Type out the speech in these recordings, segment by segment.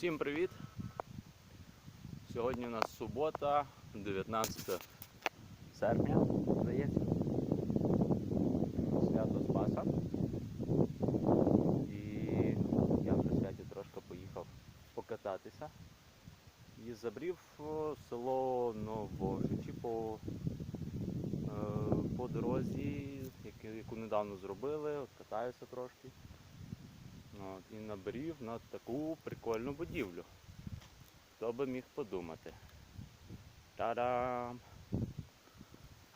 Всім привіт! Сьогодні у нас субота, 19 серпня, здається. Свято Спаса. І я при святі трошки поїхав покататися. І забрів село Новожичі по, е, по дорозі, яку недавно зробили, от катаюся трошки. От, і набрів на таку прикольну будівлю. Хто би міг подумати. Та-дам!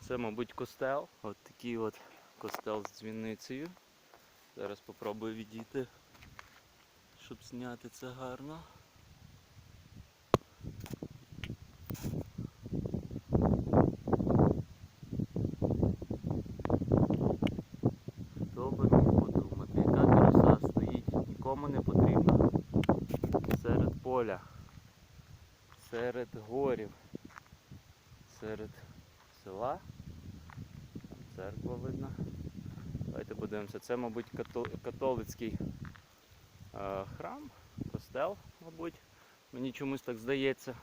Це, мабуть, костел. От такий от костел з дзвіницею. Зараз попробую відійти, щоб зняти це гарно. Хто би міг подумати, яка краса стоїть, нікому не потрібна. Серед поля, серед горів, серед села. Церква видно. Давайте подивимося. Це, мабуть, католицький е, храм, костел, мабуть. Мені чомусь так здається.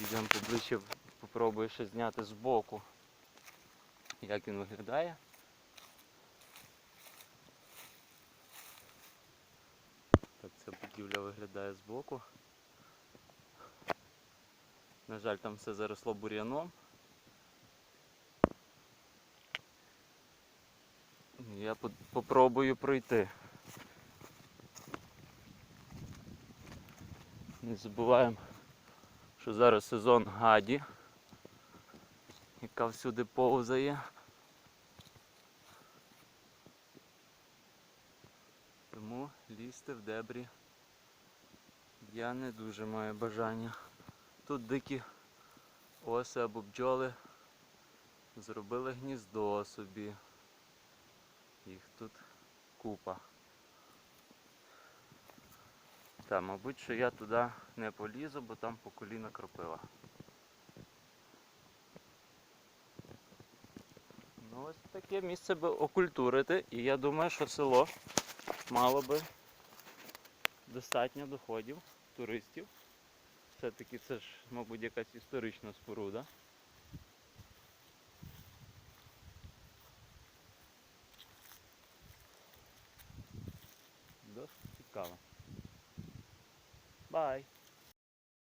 Йдемо поближче, попробую ще зняти збоку як він виглядає. Так ця будівля виглядає збоку. На жаль, там все заросло бур'яном. Я по- попробую пройти. Не забуваємо, що зараз сезон гаді, яка всюди повзає. Тому лізти в дебрі я не дуже маю бажання. Тут дикі оси або бджоли зробили гніздо собі. Їх тут купа. Та, мабуть, що я туди не полізу, бо там по коліна кропива. Ну ось таке місце би окультурити, і я думаю, що село мало би достатньо доходів, туристів. Все-таки це ж, мабуть, якась історична споруда. Досить цікаво. Бай!